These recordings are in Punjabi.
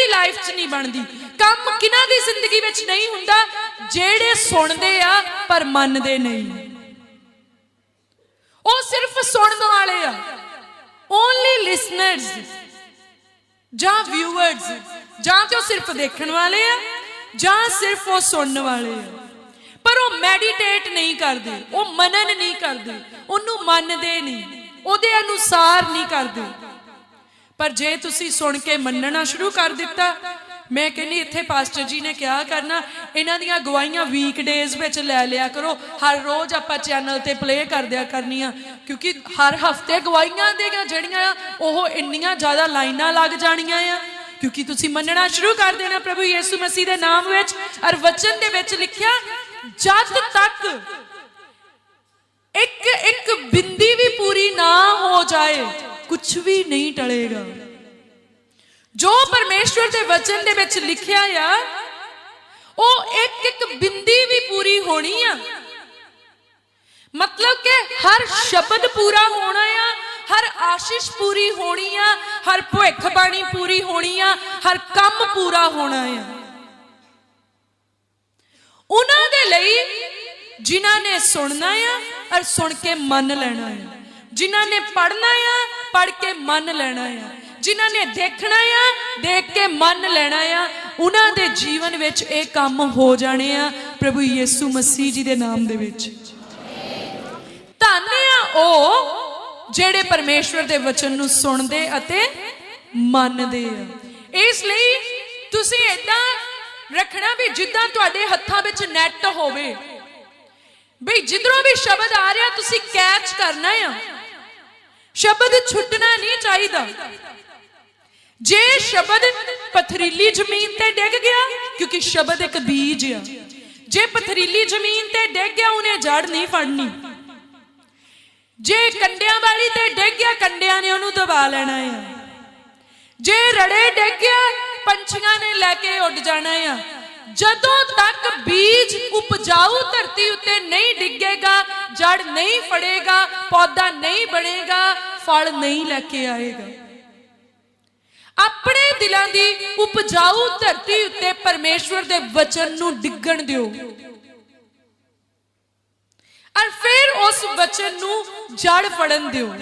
ਦੀ ਲਾਈਫ 'ਚ ਨਹੀਂ ਬਣਦੀ। ਕੰਮ ਕਿਨਾਂ ਦੀ ਜ਼ਿੰਦਗੀ ਵਿੱਚ ਨਹੀਂ ਹੁੰਦਾ, ਜਿਹੜੇ ਸੁਣਦੇ ਆ ਪਰ ਮੰਨਦੇ ਨਹੀਂ। ਉਹ ਸਿਰਫ ਸੁਣਨ ਵਾਲੇ ਆ। ਓਨਲੀ ਲਿਸਨਰਸ ਜਾਂ ਵਿਊਅਰਸ ਜਾਂ ਤੇ ਉਹ ਸਿਰਫ ਦੇਖਣ ਵਾਲੇ ਆ, ਜਾਂ ਸਿਰਫ ਉਹ ਸੁਣਨ ਵਾਲੇ ਆ। ਪਰ ਉਹ ਮੈਡੀਟੇਟ ਨਹੀਂ ਕਰਦੇ, ਉਹ ਮਨਨ ਨਹੀਂ ਕਰਦੇ, ਉਹਨੂੰ ਮੰਨਦੇ ਨਹੀਂ, ਉਹਦੇ ਅਨੁਸਾਰ ਨਹੀਂ ਕਰਦੇ। ਪਰ ਜੇ ਤੁਸੀਂ ਸੁਣ ਕੇ ਮੰਨਣਾ ਸ਼ੁਰੂ ਕਰ ਦਿੱਤਾ, ਮੈਂ ਕਹਿੰਨੀ ਇੱਥੇ ਪਾਸਟਰ ਜੀ ਨੇ ਕਿਹਾ ਕਰਨਾ, ਇਹਨਾਂ ਦੀਆਂ ਗਵਾਹੀਆਂ ਵੀਕਡੇਜ਼ ਵਿੱਚ ਲੈ ਲਿਆ ਕਰੋ, ਹਰ ਰੋਜ਼ ਆਪਾਂ ਚੈਨਲ ਤੇ ਪਲੇ ਕਰਦਿਆ ਕਰਨੀਆਂ, ਕਿਉਂਕਿ ਹਰ ਹਫ਼ਤੇ ਗਵਾਹੀਆਂ ਦੀਆਂ ਜਿਹੜੀਆਂ ਆ, ਉਹ ਇੰਨੀਆਂ ਜ਼ਿਆਦਾ ਲਾਈਨਾਂ ਲੱਗ ਜਾਣੀਆਂ ਆ। ਕਿਉਂਕਿ ਤੁਸੀਂ ਮੰਨਣਾ ਸ਼ੁਰੂ ਕਰ ਦੇਣਾ ਪ੍ਰਭੂ ਯੀਸੂ ਮਸੀਹ ਦੇ ਨਾਮ ਵਿੱਚ, ਔਰ ਵਚਨ ਦੇ ਵਿੱਚ ਲਿਖਿਆ, ਜਦ ਤੱਕ ਇੱਕ ਇੱਕ ਬਿੰਦੀ ਵੀ ਪੂਰੀ ਨਾ ਹੋ ਜਾਏ ਕੁਝ ਵੀ ਨਹੀਂ ਟਲੇਗਾ। ਜੋ ਪਰਮੇਸ਼ਵਰ ਦੇ ਵਚਨ ਦੇ ਵਿੱਚ ਲਿਖਿਆ ਆ, ਉਹ ਇੱਕ ਇੱਕ ਬਿੰਦੀ ਵੀ ਪੂਰੀ ਹੋਣੀ ਆ। ਮਤਲਬ ਕਿ ਹਰ ਸ਼ਬਦ ਪੂਰਾ ਹੋਣਾ ਆ, ਹਰ ਆਸ਼ੀਸ਼ ਪੂਰੀ ਹੋਣੀ ਆ, ਹਰ ਭਵਿੱਖ ਬਾਣੀ ਪੂਰੀ ਹੋਣੀ ਆ, ਹਰ ਕੰਮ ਪੂਰਾ ਹੋਣਾ ਆ। ਉਹਨਾਂ ਦੇ ਲਈ ਜਿਨ੍ਹਾਂ ਨੇ ਸੁਣਨਾ ਆ ਔਰ ਸੁਣ ਕੇ ਮੰਨ ਲੈਣਾ ਆ। ਜਿਨ੍ਹਾਂ ਨੇ ਪੜਨਾ ਆ ਪੜ ਕੇ ਮੰਨ ਲੈਣਾ ਆ। ਜਿਨ੍ਹਾਂ ਨੇ ਦੇਖਣਾ ਆ, ਦੇਖ ਕੇ ਮੰਨ ਲੈਣਾ ਆ। ਉਹਨਾਂ ਦੇ ਜੀਵਨ ਵਿੱਚ ਇਹ ਕੰਮ ਹੋ ਜਾਣੇ ਆ, ਪ੍ਰਭੂ ਯੀਸੂ ਮਸੀਹ ਜੀ ਦੇ ਨਾਮ ਦੇ ਵਿੱਚ। ਧੰਨ ਆ ਉਹ ਜਿਹੜੇ ਪਰਮੇਸ਼ਵਰ ਦੇ ਵਚਨ ਨੂੰ ਸੁਣਦੇ ਅਤੇ ਮੰਨਦੇ ਆ। ਇਸ ਲਈ ਤੁਸੀਂ ਇਦਾਂ ਰੱਖਣਾ ਵੀ ਜਿੱਦਾਂ ਤੁਹਾਡੇ ਹੱਥਾਂ ਵਿੱਚ ਨੈਟ ਹੋਵੇ। ਬਈ ਜਿੱਧਰੋਂ ਵੀ ਸ਼ਬਦ ਆ ਰਿਹਾ, ਤੁਸੀਂ ਕੈਚ ਕਰਨਾ ਆ। ਸ਼ਬਦ ਛੁੱਟਣਾ ਨਹੀਂ ਚਾਹੀਦਾ। ਜੇ ਸ਼ਬਦ ਪਥਰੀਲੀ ਜ਼ਮੀਨ ਤੇ ਡਿੱਗ ਗਿਆ, ਕਿਉਂਕਿ ਸ਼ਬਦ ਇੱਕ ਬੀਜ ਆ। ਜੇ ਪਥਰੀਲੀ ਜ਼ਮੀਨ ਤੇ ਡਿੱਗ ਗਿਆ, ਉਹਨੇ ਜੜ ਨਹੀਂ ਫੜਨੀ। ਜੇ ਕੰਡਿਆਂ ਵਾਲੀ ਤੇ ਡਿੱਗ ਗਿਆ, ਕੰਡਿਆਂ ਨੇ ਉਹਨੂੰ ਦਬਾ ਲੈਣਾ ਆ। ਜੇ ਰੜੇ ਡਿੱਗ ਗਿਆ, ਪੰਛੀਆਂ ਨੇ ਲੈ ਕੇ ਉੱਡ ਜਾਣਾ ਆ। ਜਦੋਂ ਤੱਕ ਬੀਜ ਉਪਜਾਊ ਧਰਤੀ ਉੱਤੇ ਨਹੀਂ ਡਿੱਗੇਗਾ, ਜੜ ਨਹੀਂ ਫੜੇਗਾ, ਪੌਦਾ ਨਹੀਂ ਬਣੇਗਾ, ਫਲ ਨਹੀਂ ਲੈ ਕੇ ਆਏਗਾ। ਆਪਣੇ ਦਿਲਾਂ ਦੀ ਉਪਜਾਊ ਧਰਤੀ ਉੱਤੇ ਪਰਮੇਸ਼ਵਰ ਦੇ ਵਚਨ ਨੂੰ ਡਿੱਗਣ ਦਿਓ। ਔਰ ਫਿਰ ਉਸ ਵਚਨ ਨੂੰ ਜੜ ਫੜਨ ਦਿਓ।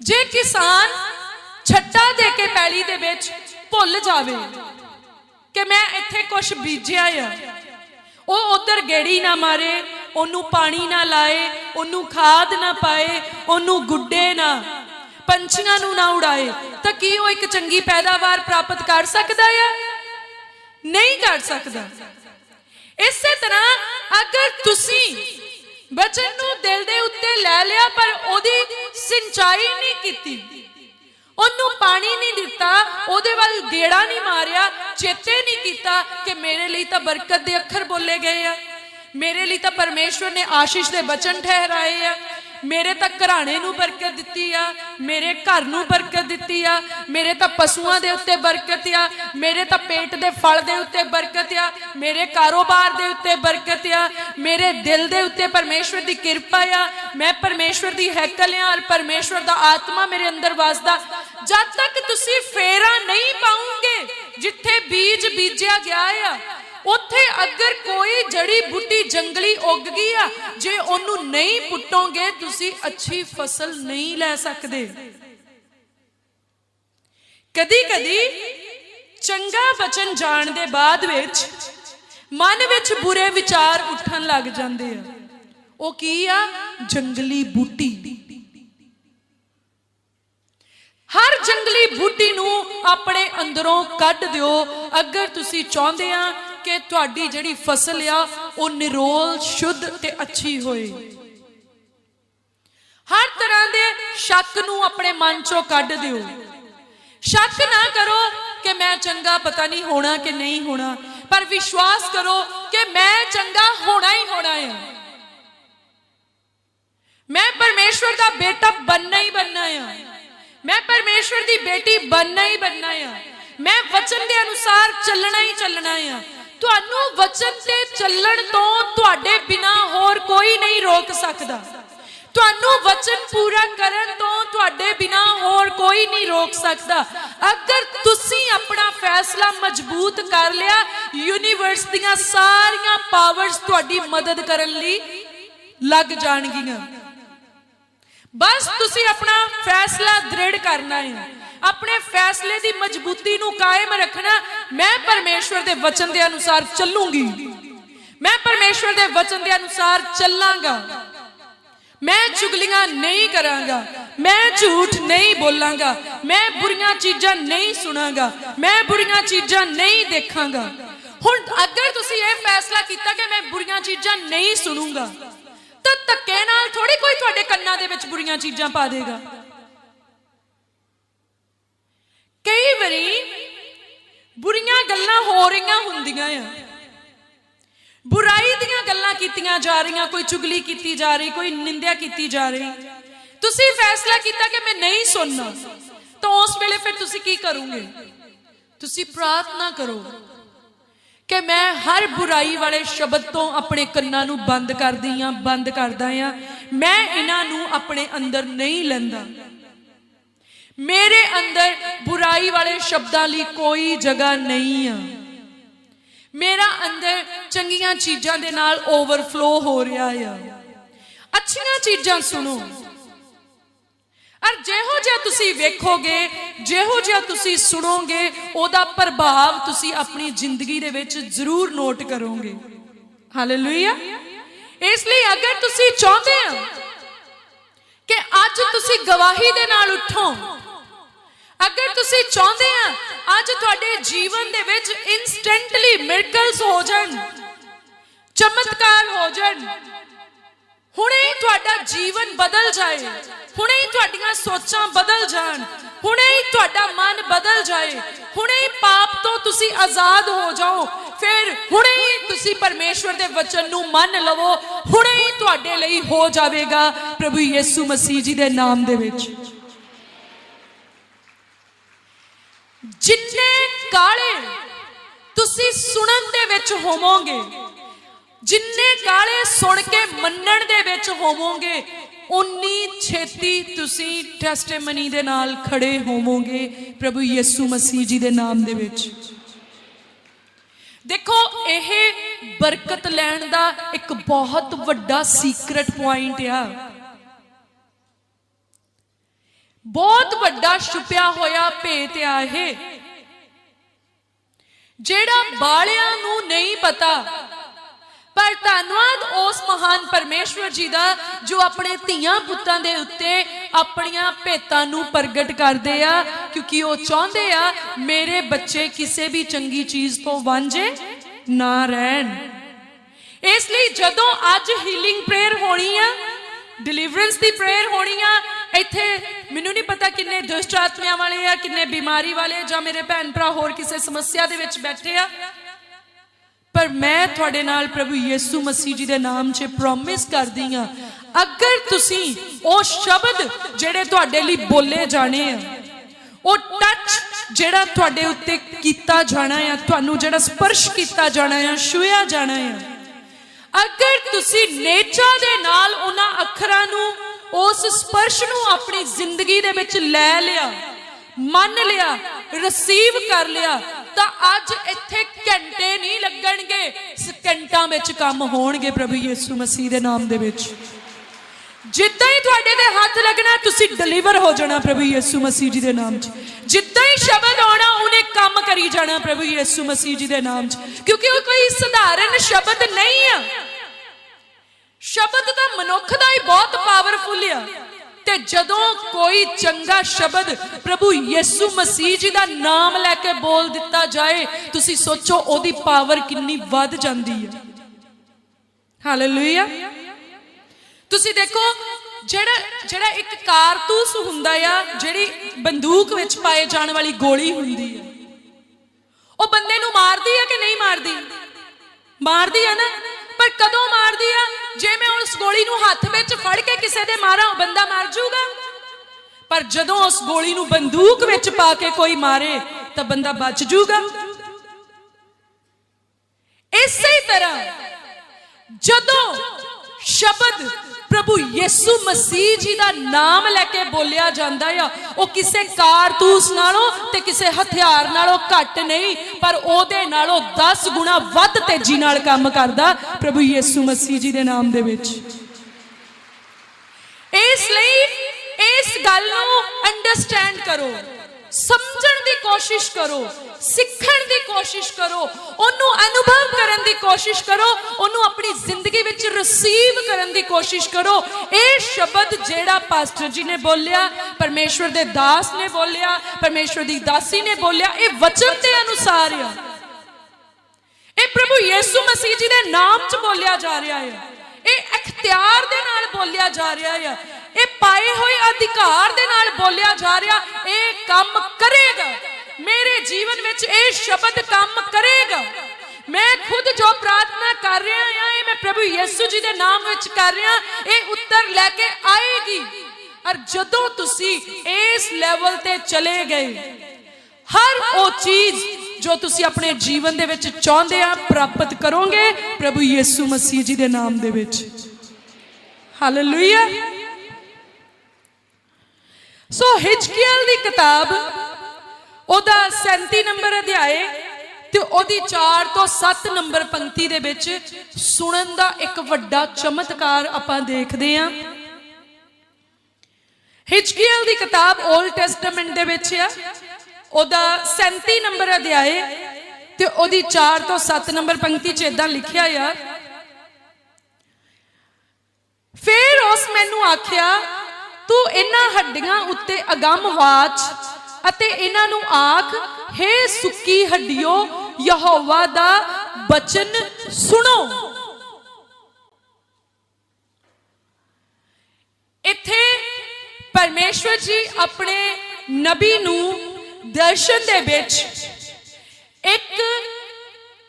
ਜੇ ਕਿਸਾਨ ਛੱਟਾ ਦੇ ਕੇ ਪੈਲੀ ਦੇ ਵਿੱਚ ਭੁੱਲ ਜਾਵੇ ਕਿ ਮੈਂ ਇੱਥੇ ਕੁਝ ਬੀਜਿਆ ਆ। ਉਹ ਉਧਰ ਗੇੜੀ ਨਾ ਮਾਰੇ, ਉਹਨੂੰ ਪਾਣੀ ਨਾ ਲਾਏ, ਉਹਨੂੰ ਖਾਦ ਨਾ ਪਾਏ, ਉਹਨੂੰ ਗੁੱਡੇ ਨਾ, ਪੰਛੀਆਂ ਨੂੰ ਨਾ ਉਡਾਏ। ਤਾਂ ਕੀ ਉਹ ਇੱਕ ਚੰਗੀ ਪੈਦਾਵਾਰ ਪ੍ਰਾਪਤ ਕਰ ਸਕਦਾ ਆ? ਨਹੀਂ ਕਰ ਸਕਦਾ। ਇਸੇ ਤਰ੍ਹਾਂ ਅਗਰ ਤੁਸੀਂ ਬਚਨ ਨੂੰ ਦਿਲ ਦੇ ਉੱਤੇ ਲੈ ਲਿਆ, ਪਰ ਉਹਦੀ ਸਿੰਚਾਈ ਨਹੀਂ ਕੀਤੀ ਉਹਨੂੰ ਪਾਣੀ ਨਹੀਂ ਦਿੱਤਾ, ਉਹਦੇ ਵੱਲ ਗੇੜਾ ਨਹੀਂ ਮਾਰਿਆ, ਚੇਤੇ ਨਹੀਂ ਕੀਤਾ ਕਿ ਮੇਰੇ ਲਈ ਤਾਂ ਬਰਕਤ ਦੇ ਅੱਖਰ ਬੋਲੇ ਗਏ ਆ। ਮੇਰੇ ਲਈ ਤਾਂ ਪਰਮੇਸ਼ਵਰ ਨੇ ਆਸ਼ੀਸ਼ ਦੇ ਬਚਨ ਠਹਿਰਾਏ ਆ। ਮੇਰੇ ਤਾਂ ਘਰਾਣੇ ਨੂੰ ਬਰਕਤ ਦਿੱਤੀ ਆ, ਮੇਰੇ ਘਰ ਨੂੰ ਬਰਕਤ ਦਿੱਤੀ ਆ, ਮੇਰੇ ਤਾਂ ਪਸ਼ੂਆਂ ਦੇ ਉੱਤੇ ਬਰਕਤ ਆ, ਮੇਰੇ ਤਾਂ ਪੇਟ ਦੇ ਫਲ ਦੇ ਉੱਤੇ ਬਰਕਤ ਆ, ਮੇਰੇ ਕਾਰੋਬਾਰ ਦੇ ਉੱਤੇ ਬਰਕਤ ਆ, ਮੇਰੇ ਦਿਲ ਦੇ ਉੱਤੇ ਪਰਮੇਸ਼ਵਰ ਦੀ ਕਿਰਪਾ ਆ, ਮੈਂ ਪਰਮੇਸ਼ਵਰ ਦੀ ਹੈਕਲ ਆ, ਔਰ ਪਰਮੇਸ਼ਵਰ ਦਾ ਆਤਮਾ ਮੇਰੇ ਅੰਦਰ ਵਸਦਾ। ਜਦ ਤੱਕ ਤੁਸੀਂ ਫੇਰਾ ਨਹੀਂ ਪਾਉਂਗੇ, ਜਿੱਥੇ ਬੀਜ ਬੀਜਿਆ ਗਿਆ ਆ ਉੱਥੇ ਅਗਰ ਕੋਈ ਜੜੀ ਬੂਟੀ ਜੰਗਲੀ ਉੱਗ ਗਈ ਆ, ਜੇ ਉਹਨੂੰ ਨਹੀਂ ਪੁੱਟੋਗੇ, ਤੁਸੀਂ ਅੱਛੀ ਫਸਲ ਨਹੀਂ ਲੈ ਸਕਦੇ। ਕਦੀ ਕਦੀ ਚੰਗਾ ਬਚਨ ਜਾਣ ਦੇ ਬਾਅਦ ਵਿੱਚ ਮਨ ਵਿੱਚ ਬੁਰੇ ਵਿਚਾਰ ਉੱਠਣ ਲੱਗ ਜਾਂਦੇ ਆ। ਉਹ ਕੀ ਆ? ਜੰਗਲੀ ਬੂਟੀ। ਹਰ ਜੰਗਲੀ ਬੂਟੀ ਨੂੰ ਆਪਣੇ ਅੰਦਰੋਂ ਕੱਢ ਦਿਓ। ਅਗਰ ਤੁਸੀਂ ਚਾਹੁੰਦੇ ਆ ਕਿ ਤੁਹਾਡੀ ਜਿਹੜੀ ਫਸਲ ਆ, ਉਹ ਨਿਰੋਲ, ਸ਼ੁੱਧ ਤੇ ਅੱਛੀ ਹੋਏ। ਹਰ ਤਰ੍ਹਾਂ ਦੇ ਸ਼ੱਕ ਨੂੰ ਆਪਣੇ ਮਨ ਚੋਂ ਕੱਢ ਦਿਓ। ਸ਼ੱਕ ਨਾ ਕਰੋ ਕਿ ਮੈਂ ਚੰਗਾ ਪਤਾ ਨਹੀਂ ਹੋਣਾ ਕਿ ਨਹੀਂ ਹੋਣਾ, ਪਰ ਵਿਸ਼ਵਾਸ ਕਰੋ ਕਿ ਮੈਂ ਚੰਗਾ ਹੋਣਾ ਹੀ ਹੋਣਾ ਹੈ ਮੈਂ ਪਰਮੇਸ਼ਵਰ ਦਾ ਬੇਟਾ ਬੰਨਾ ਹੀ ਬੰਨਾ ਆ। ਮੈਂ ਪਰਮੇਸ਼ਵਰ ਦੀ ਬੇਟੀ ਬੰਨਾ ਹੀ ਬੰਨਾ ਆ। ਮੈਂ ਵਚਨ ਦੇ ਅਨੁਸਾਰ ਚੱਲਣਾ ਹੀ ਚੱਲਣਾ ਆ। ਤੁਹਾਨੂੰ ਵਚਨ ਤੇ ਚੱਲਣ ਤੋਂ ਤੁਹਾਡੇ ਬਿਨਾ ਹੋਰ ਕੋਈ ਨਹੀਂ ਰੋਕ ਸਕਦਾ। ਤੁਹਾਨੂੰ ਵਚਨ ਪੂਰਾ ਕਰਨ ਤੋਂ ਤੁਹਾਡੇ ਬਿਨਾ ਹੋਰ ਕੋਈ ਨਹੀਂ ਰੋਕ ਸਕਦਾ। ਅਗਰ ਤੁਸੀਂ ਆਪਣਾ ਫੈਸਲਾ ਮਜ਼ਬੂਤ ਕਰ ਲਿਆ ਯੂਨੀਵਰਸ ਦੀਆਂ ਸਾਰੀਆਂ ਪਾਵਰਸ ਤੁਹਾਡੀ ਮਦਦ ਕਰਨ ਲਈ ਲੱਗ ਜਾਣਗੀਆਂ। ਬਸ ਤੁਸੀਂ ਆਪਣਾ ਫੈਸਲਾ ਦ੍ਰਿੜ ਕਰਨਾ ਹੈ। ਆਪਣੇ ਫੈਸਲੇ ਦੀ ਮਜ਼ਬੂਤੀ ਨੂੰ ਕਾਇਮ ਰੱਖਣਾ ਮੈਂ ਪਰਮੇਸ਼ਵਰ ਦੇ ਵਚਨ ਦੇ ਅਨੁਸਾਰ ਚੱਲੂਗੀ। ਮੈਂ ਪਰਮੇਸ਼ਵਰ ਦੇ ਵਚਨ ਦੇ ਅਨੁਸਾਰ ਚੱਲਾਂਗਾ। ਮੈਂ ਚੁਗਲੀਆਂ ਨਹੀਂ ਕਰਾਂਗਾ। ਮੈਂ ਝੂਠ ਨਹੀਂ ਬੋਲਾਂਗਾ। ਮੈਂ ਬੁਰੀਆਂ ਚੀਜ਼ਾਂ ਨਹੀਂ ਸੁਣਾਂਗਾ। ਮੈਂ ਬੁਰੀਆਂ ਚੀਜ਼ਾਂ ਨਹੀਂ ਦੇਖਾਂਗਾ। ਹੁਣ ਅਗਰ ਤੁਸੀਂ ਇਹ ਫੈਸਲਾ ਕੀਤਾ ਕਿ ਮੈਂ ਬੁਰੀਆਂ ਚੀਜ਼ਾਂ ਨਹੀਂ ਸੁਣੂੰਗਾ, ਤਾਂ ਧੱਕੇ ਨਾਲ ਥੋੜੀ ਕੋਈ ਤੁਹਾਡੇ ਕੰਨਾਂ ਦੇ ਵਿੱਚ ਬੁਰੀਆਂ ਚੀਜ਼ਾਂ ਪਾ ਦੇਗਾ। ਕਈ ਵਾਰੀ ਬੁਰੀਆਂ ਗੱਲਾਂ ਹੋ ਰਹੀਆਂ ਹੁੰਦੀਆਂ ਆ। ਬੁਰਾਈ ਦੀਆਂ ਗੱਲਾਂ ਕੀਤੀਆਂ ਜਾ ਰਹੀਆਂ, ਕੋਈ ਚੁਗਲੀ ਕੀਤੀ ਜਾ ਰਹੀ, ਕੋਈ ਨਿੰਦਿਆ ਕੀਤੀ ਜਾ ਰਹੀ। ਤੁਸੀਂ ਫੈਸਲਾ ਕੀਤਾ ਕਿ ਮੈਂ ਨਹੀਂ ਸੁਣਨਾ, ਤਾਂ ਉਸ ਵੇਲੇ ਫਿਰ ਤੁਸੀਂ ਕੀ ਕਰੋਗੇ? ਤੁਸੀਂ ਪ੍ਰਾਰਥਨਾ ਕਰੋ ਕਿ ਮੈਂ ਹਰ ਬੁਰਾਈ ਵਾਲੇ ਸ਼ਬਦ ਤੋਂ ਆਪਣੇ ਕੰਨਾਂ ਨੂੰ ਬੰਦ ਕਰਦੀ ਆ, ਬੰਦ ਕਰਦਾ ਆ। ਮੈਂ ਇਹਨਾਂ ਨੂੰ ਆਪਣੇ ਅੰਦਰ ਨਹੀਂ ਲੈਂਦਾ। ਮੇਰੇ ਅੰਦਰ ਬੁਰਾਈ ਵਾਲੇ ਸ਼ਬਦਾਂ ਲਈ ਕੋਈ ਜਗ੍ਹਾ ਨਹੀਂ ਆ। ਮੇਰਾ ਅੰਦਰ ਚੰਗੀਆਂ ਚੀਜ਼ਾਂ ਦੇ ਨਾਲ ਓਵਰਫਲੋ ਹੋ ਰਿਹਾ ਆ। ਅੱਛੀਆਂ ਚੀਜ਼ਾਂ ਸੁਣੋ। ਔਰ ਜਿਹੋ ਜਿਹਾ ਤੁਸੀਂ ਵੇਖੋਗੇ, ਜਿਹੋ ਜਿਹਾ ਤੁਸੀਂ ਸੁਣੋਗੇ, ਉਹਦਾ ਪ੍ਰਭਾਵ ਤੁਸੀਂ ਆਪਣੀ ਜ਼ਿੰਦਗੀ ਦੇ ਵਿੱਚ ਜ਼ਰੂਰ ਨੋਟ ਕਰੋਗੇ। ਹਾਲੇਲੂਇਆ ਇਸ ਲਈ ਅਗਰ ਤੁਸੀਂ ਚਾਹੁੰਦੇ ਹੋ ਕਿ ਅੱਜ ਤੁਸੀਂ ਗਵਾਹੀ ਦੇ ਨਾਲ ਉੱਠੋ ਅਗਰ ਤੁਸੀਂ ਚਾਹੁੰਦੇ ਆ, ਅੱਜ ਤੁਹਾਡੇ ਜੀਵਨ ਦੇ ਵਿੱਚ ਇਨਸਟੈਂਟਲੀ ਮਿਰਕਲਸ ਹੋ ਜਾਣ, ਚਮਤਕਾਰ ਹੋ ਜਾਣ, ਹੁਣੇ ਹੀ ਤੁਹਾਡਾ ਜੀਵਨ ਬਦਲ ਜਾਏ, ਹੁਣੇ ਹੀ ਤੁਹਾਡੀਆਂ ਸੋਚਾਂ ਬਦਲ ਜਾਣ, ਹੁਣੇ ਹੀ ਤੁਹਾਡਾ ਮਨ ਬਦਲ ਜਾਏ, ਹੁਣੇ ਹੀ ਪਾਪ ਤੋਂ ਤੁਸੀਂ ਆਜ਼ਾਦ ਹੋ ਜਾਓ, ਫਿਰ ਹੁਣੇ ਹੀ ਤੁਸੀਂ ਪਰਮੇਸ਼ਵਰ ਦੇ ਵਚਨ ਨੂੰ ਮੰਨ ਲਵੋ, ਹੁਣੇ ਹੀ ਤੁਹਾਡੇ ਲਈ ਹੋ ਜਾਵੇਗਾ ਪ੍ਰਭੂ ਯੀਸੂ ਮਸੀਹ ਜੀ ਦੇ ਨਾਮ ਦੇ ਵਿੱਚ। ਜਿੰਨੇ ਕਾਲੇ ਤੁਸੀਂ ਸੁਣਨ ਦੇ ਵਿੱਚ ਹੋਵੋਗੇ, ਜਿੰਨੇ ਕਾਲੇ ਸੁਣ ਕੇ ਮੰਨਣ ਦੇ ਵਿੱਚ ਹੋਵੋਗੇ ਉਨੀ ਛੇਤੀ ਤੁਸੀਂ ਟੈਸਟਮਨੀ ਦੇ ਨਾਲ ਖੜੇ ਹੋਵੋਗੇ ਪ੍ਰਭੂ ਯਿਸੂ ਮਸੀਹ ਜੀ ਦੇ ਨਾਮ ਦੇ ਵਿੱਚ। ਦੇਖੋ, ਇਹ ਬਰਕਤ ਲੈਣ ਦਾ ਇੱਕ ਬਹੁਤ ਵੱਡਾ ਸੀਕ੍ਰੇਟ ਪੁਆਇੰਟ ਆ। ਬਹੁਤ ਵੱਡਾ ਛੁਪਿਆ ਹੋਇਆ ਭੇਤ ਆ ਇਹ। ਜਿਹੜਾ ਬਾਲਿਆਂ ਨੂੰ ਨਹੀਂ ਪਤਾ, ਪਰ ਧੰਨਵਾਦ ਉਸ ਮਹਾਨ ਪਰਮੇਸ਼ਵਰ ਜੀ ਦਾ ਜੋ ਆਪਣੇ ਧੀਆਂ ਪੁੱਤਾਂ ਦੇ ਉੱਤੇ ਆਪਣੀਆਂ ਭੇਤਾਂ ਨੂੰ ਪ੍ਰਗਟ ਕਰਦੇ ਆ, ਕਿਉਂਕਿ ਉਹ ਚਾਹੁੰਦੇ ਆ, ਮੇਰੇ ਬੱਚੇ ਕਿਸੇ ਵੀ ਚੰਗੀ ਚੀਜ਼ ਤੋਂ ਵਾਂਝੇ ਨਾ ਰਹਿਣ। ਇਸ ਲਈ ਜਦੋਂ ਅੱਜ ਹੀਲਿੰਗ ਪ੍ਰੇਅਰ ਹੋਣੀ ਆ ਡਿਲੀਵਰੈਂਸ ਦੀ ਪ੍ਰੇਅਰ ਹੋਣੀ ਆ ਇੱਥੇ ਮੈਨੂੰ ਨਹੀਂ ਪਤਾ ਕਿੰਨੇ ਦੁਸ਼ਟ ਆਤਮਿਆਂ ਵਾਲੇ ਆ, ਕਿੰਨੇ ਬਿਮਾਰੀ ਵਾਲੇ ਜਾਂ ਮੇਰੇ ਭੈਣ ਭਰਾ ਹੋਰ ਕਿਸੇ ਸਮੱਸਿਆ ਦੇ ਵਿੱਚ ਬੈਠੇ ਆ। ਪਰ ਮੈਂ ਤੁਹਾਡੇ ਨਾਲ ਪ੍ਰਭੂ ਯਿਸੂ ਮਸੀਹ ਜੀ ਦੇ ਨਾਮ 'ਚ ਪ੍ਰੋਮਿਸ ਕਰਦੀ ਆ ਅਗਰ ਤੁਸੀਂ ਉਹ ਸ਼ਬਦ ਜਿਹੜੇ ਤੁਹਾਡੇ ਲਈ ਬੋਲੇ ਜਾਣੇ ਆ, ਉਹ ਟੱਚ ਜਿਹੜਾ ਤੁਹਾਡੇ ਉੱਤੇ ਕੀਤਾ ਜਾਣਾ ਆ, ਤੁਹਾਨੂੰ ਜਿਹੜਾ ਸਪਰਸ਼ ਕੀਤਾ ਜਾਣਾ ਆ ਛੂਇਆ ਜਾਣਾ ਆ, ਅਗਰ ਤੁਸੀਂ ਨੇਚਾ ਦੇ ਨਾਲ ਉਹਨਾਂ ਅੱਖਰਾਂ ਨੂੰ ਉਸ ਸਪਰਸ਼ ਨੂੰ ਆਪਣੀ ਜ਼ਿੰਦਗੀ ਦੇ ਵਿੱਚ ਲੈ ਲਿਆ, ਮੰਨ ਲਿਆ ਰਿਸੀਵ ਕਰ ਲਿਆ, ਤਾਂ ਅੱਜ ਇੱਥੇ ਘੰਟੇ ਨਹੀਂ ਲੱਗਣਗੇ, ਸਕਿੰਟਾਂ ਵਿੱਚ ਕੰਮ ਹੋਣਗੇ ਪ੍ਰਭੂ ਯਿਸੂ ਮਸੀਹ ਦੇ ਨਾਮ ਦੇ ਵਿੱਚ। ਜਿੱਦਾਂ ਹੀ ਤੁਹਾਡੇ ਦੇ ਹੱਥ ਲੱਗਣਾ, ਤੁਸੀਂ ਡਿਲੀਵਰ ਹੋ ਜਾਣਾ ਪ੍ਰਭੂ ਯਿਸੂ ਮਸੀਹ ਜੀ ਦੇ ਨਾਮ 'ਚ। ਜਿੱਦਾਂ ਹੀ ਸ਼ਬਦ ਆਉਣਾ, ਉਹਨੇ ਕੰਮ ਕਰੀ ਜਾਣਾ ਪ੍ਰਭੂ ਯਿਸੂ ਮਸੀਹ ਜੀ ਦੇ ਨਾਮ 'ਚ। ਕਿਉਂਕਿ ਉਹ ਕੋਈ ਸਧਾਰਨ ਸ਼ਬਦ ਨਹੀਂ ਆ। ਸ਼ਬਦ ਤਾਂ ਮਨੁੱਖ ਦਾ ਹੀ ਬਹੁਤ ਪਾਵਰਫੁਲ ਆ। ਤੇ ਜਦੋਂ ਕੋਈ ਚੰਗਾ ਸ਼ਬਦ ਪ੍ਰਭੂ ਯਿਸੂ ਮਸੀਹ ਜੀ ਦਾ ਨਾਮ ਲੈ ਕੇ ਬੋਲ ਦਿੱਤਾ ਜਾਏ, ਤੁਸੀਂ ਸੋਚੋ ਉਹਦੀ ਪਾਵਰ ਕਿੰਨੀ ਵੱਧ ਜਾਂਦੀ ਹੈ ਹਾਲੇਲੂਇਆ ਤੁਸੀਂ ਦੇਖੋ, ਜਿਹੜਾ ਜਿਹੜਾ ਇੱਕ ਕਾਰਤੂਸ ਹੁੰਦਾ ਆ, ਜਿਹੜੀ ਬੰਦੂਕ ਵਿੱਚ ਪਾਏ ਜਾਣ ਵਾਲੀ ਗੋਲੀ ਹੁੰਦੀ ਹੈ ਉਹ ਬੰਦੇ ਨੂੰ ਮਾਰਦੀ ਹੈ ਕਿ ਨਹੀਂ ਮਾਰਦੀ? ਮਾਰਦੀ ਹੈ ਨਾ। ਪਰ ਕਦੋਂ ਮਾਰਦੀ ਆ? ਜੇ ਮੈਂ ਉਸ ਗੋਲੀ ਨੂੰ ਹੱਥ ਵਿੱਚ ਫੜ ਕੇ ਕਿਸੇ ਦੇ ਮਾਰਾਂ, ਉਹ ਬੰਦਾ ਮਰ ਜਾਊਗਾ। ਪਰ ਜਦੋਂ ਉਸ ਗੋਲੀ ਨੂੰ ਬੰਦੂਕ ਵਿੱਚ ਪਾ ਕੇ ਕੋਈ ਮਾਰੇ, ਤਾਂ ਬੰਦਾ ਬਚ ਜਾਊਗਾ। ਇਸੇ ਤਰ੍ਹਾਂ ਜਦੋਂ ਸ਼ਬਦ ਪ੍ਰਭੂ ਯਿਸੂ ਮਸੀਹ ਜੀ ਦਾ ਨਾਮ ਲੈ ਕੇ ਬੋਲਿਆ ਜਾਂਦਾ ਆ। ਉਹ ਕਿਸੇ ਕਾਰਤੂਸ ਨਾਲੋਂ ਤੇ ਕਿਸੇ ਹਥਿਆਰ ਨਾਲੋਂ ਘੱਟ ਨਹੀਂ, ਪਰ ਉਹਦੇ ਨਾਲੋਂ 10 ਗੁਣਾ ਵੱਧ ਤੇਜ਼ੀ ਨਾਲ ਕੰਮ ਕਰਦਾ ਪ੍ਰਭੂ ਯਿਸੂ ਮਸੀਹ ਜੀ ਦੇ ਨਾਮ ਦੇ ਵਿੱਚ। ਇਸ ਲਈ ਇਸ ਗੱਲ ਨੂੰ ਅੰਡਰਸਟੈਂਡ ਕਰੋ। ਸਮਝਣ ਦੀ ਕੋਸ਼ਿਸ਼ ਕਰੋ, ਸਿੱਖਣ ਦੀ ਕੋਸ਼ਿਸ਼ ਕਰੋ, ਉਹਨੂੰ ਅਨੁਭਵ ਕਰਨ ਦੀ ਕੋਸ਼ਿਸ਼ ਕਰੋ, ਉਹਨੂੰ ਆਪਣੀ ਜ਼ਿੰਦਗੀ ਵਿੱਚ ਰਿਸੀਵ ਕਰਨ ਦੀ ਕੋਸ਼ਿਸ਼ ਕਰੋ। ਇਹ ਸ਼ਬਦ ਜਿਹੜਾ ਪਾਸਟਰ ਜੀ ਨੇ ਬੋਲਿਆ, ਪਰਮੇਸ਼ਵਰ ਦੇ ਦਾਸ ਨੇ ਬੋਲਿਆ, ਪਰਮੇਸ਼ਵਰ ਦੀ ਦਾਸੀ ਨੇ ਬੋਲਿਆ, ਇਹ ਵਚਨ ਦੇ ਅਨੁਸਾਰ ਆ। ਇਹ ਪ੍ਰਭੂ ਯਿਸੂ ਮਸੀਹ ਜੀ ਦੇ ਨਾਮ 'ਚ ਬੋਲਿਆ ਜਾ ਰਿਹਾ ਹੈ ਇਹ ਅਖਤਿਆਰ ਦੇ ਨਾਲ ਬੋਲਿਆ ਜਾ ਰਿਹਾ ਹੈ ਇਹ ਪਾਏ ਹੋਏ ਅਧਿਕਾਰ ਦੇ ਨਾਲ ਬੋਲਿਆ ਜਾ ਰਿਹਾ। ਇਹ ਕੰਮ ਕਰੇਗਾ। ਮੇਰੇ ਜੀਵਨ ਵਿੱਚ ਇਹ ਸ਼ਬਦ ਕੰਮ ਕਰੇਗਾ। ਮੈਂ ਖੁਦ ਜੋ ਪ੍ਰਾਰਥਨਾ ਕਰ ਰਿਹਾ ਹਾਂ, ਇਹ ਮੈਂ ਪ੍ਰਭੂ ਯਿਸੂ ਜੀ ਦੇ ਨਾਮ ਵਿੱਚ ਕਰ ਰਿਹਾ ਇਹ ਉੱਤਰ ਲੈ ਕੇ ਆਏਗੀ। ਔਰ ਜਦੋਂ ਤੁਸੀਂ ਇਸ ਲੈਵਲ ਤੇ ਚਲੇ ਗਏ, ਹਰ ਉਹ ਚੀਜ਼ ਜੋ ਤੁਸੀਂ ਆਪਣੇ ਜੀਵਨ ਦੇ ਵਿੱਚ ਚਾਹੁੰਦੇ ਆ, ਪ੍ਰਾਪਤ ਕਰੋਗੇ ਪ੍ਰਭੂ ਯਿਸੂ ਮਸੀਹ ਜੀ ਦੇ ਨਾਮ ਦੇ ਵਿੱਚ। ਹਾਲੇਲੂਇਆ ਸੋ ਹਿਜਕੀਅਲ ਦੀ ਕਿਤਾਬ, ਉਹਦਾ 37 ਨੰਬਰ ਅਧਿਆਏ ਤੇ ਉਹਦੀ 4 ਤੋਂ 7 ਨੰਬਰ ਪੰਕਤੀ ਦੇ ਵਿੱਚ ਸੁਣਨ ਦਾ ਇੱਕ ਵੱਡਾ ਚਮਤਕਾਰ ਆਪਾਂ ਦੇਖਦੇ ਹਾਂ। ਹਿਜਕੀਅਲ ਦੀ ਕਿਤਾਬ 올ਡ ਟੈਸਟਾਮੈਂਟ ਦੇ ਵਿੱਚ ਆ। ਉਹਦਾ 37 ਨੰਬਰ ਅਧਿਆਏ ਤੇ ਉਹਦੀ 4 ਤੋਂ 7 ਨੰਬਰ ਪੰਕਤੀ 'ਚ ਇਦਾਂ ਲਿਖਿਆ ਆ। ਫੇਰ ਉਸ ਮੈਨੂੰ ਆਖਿਆ ਤੂੰ ਇਹਨਾਂ ਹੱਡੀਆਂ ਉੱਤੇ ਅਗੰਮ ਵਾਚ ਅਤੇ ਇਹਨਾਂ ਨੂੰ ਆਖ, ਹੇ ਸੁੱਕੀ ਹੱਡੀਓ, ਯਹੋਵਾ ਦਾ ਬਚਨ ਸੁਣੋ। ਇੱਥੇ ਪਰਮੇਸ਼ਵਰ ਜੀ ਆਪਣੇ ਨਬੀ ਨੂੰ ਦਰਸ਼ਨ ਦੇ ਵਿੱਚ ਇੱਕ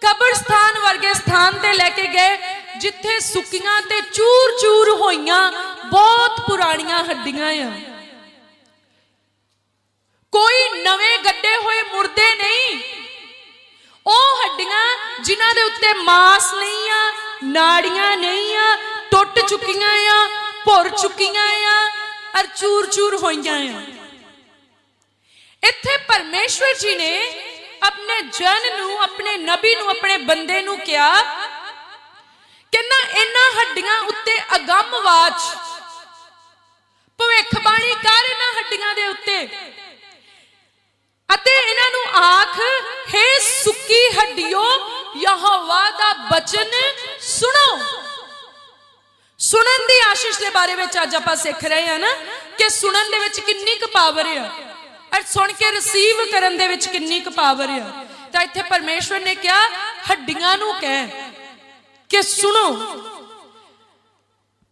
ਕਬਰਸਤਾਨ ਵਰਗੇ ਸਥਾਨ ਤੇ ਲੈ ਕੇ ਗਏ, ਜਿੱਥੇ ਸੁੱਕੀਆਂ ਤੇ ਚੂਰ-ਚੂਰ ਹੋਈਆਂ ਬਹੁਤ ਪੁਰਾਣੀਆਂ ਹੱਡੀਆਂ ਆ। ਕੋਈ ਨਵੇਂ ਗੱਡੇ ਹੋਏ ਮੁਰਦੇ ਨਹੀਂ। ਉਹ ਹੱਡੀਆਂ ਜਿਨ੍ਹਾਂ ਦੇ ਉੱਤੇ ਮਾਸ ਨਹੀਂ ਆ, ਨਾੜੀਆਂ ਨਹੀਂ ਆ, ਟੁੱਟ ਚੁੱਕੀਆਂ ਆ, ਭੁਰ ਚੁੱਕੀਆਂ ਆ ਅਰ ਚੂਰ-ਚੂਰ ਹੋਈਆਂ ਆ। ਇੱਥੇ ਪਰਮੇਸ਼ਵਰ ਜੀ ਨੇ ਆਪਣੇ ਜਨ ਨੂੰ, ਆਪਣੇ ਨਬੀ ਨੂੰ, ਆਪਣੇ ਬੰਦੇ ਨੂੰ ਕਿਹਾ ਕਹਿੰਦਾ ਇਹਨਾਂ ਹੱਡੀਆਂ ਉੱਤੇ ਅਗੰਮ ਵਾਚ ਭਵਿੱਖਬਾਣੀ ਕਰ ਇਹਨਾਂ ਹੱਡੀਆਂ ਦੇ ਉੱਤੇ। ਅਤੇ ਇਹਨਾਂ ਨੂੰ ਆਖ, ਹੈ ਸੁੱਕੀ ਹੱਡੀਓ, ਯਹੋਵਾ ਦਾ ਬਚਨ ਸੁਣੋ। ਸੁਣਨ ਦੀ ਆਸ਼ੀਸ਼ ਦੇ ਬਾਰੇ ਵਿੱਚ ਅੱਜ ਆਪਾਂ ਸਿੱਖ ਰਹੇ ਹਾਂ ਨਾ, ਕਿ ਸੁਣਨ ਦੇ ਵਿੱਚ ਕਿੰਨੀ ਕੁ ਪਾਵਰ ਆ। ਔਰ ਸੁਣ ਕੇ ਰਿਸੀਵ ਕਰਨ ਦੇ ਵਿੱਚ ਕਿੰਨੀ ਕੁ ਪਾਵਰ ਆ। ਤਾਂ ਇੱਥੇ ਪਰਮੇਸ਼ਵਰ ਨੇ ਕਿਹਾ, ਹੱਡੀਆਂ ਨੂੰ ਕਹਿ ਕਿ ਸੁਣੋ।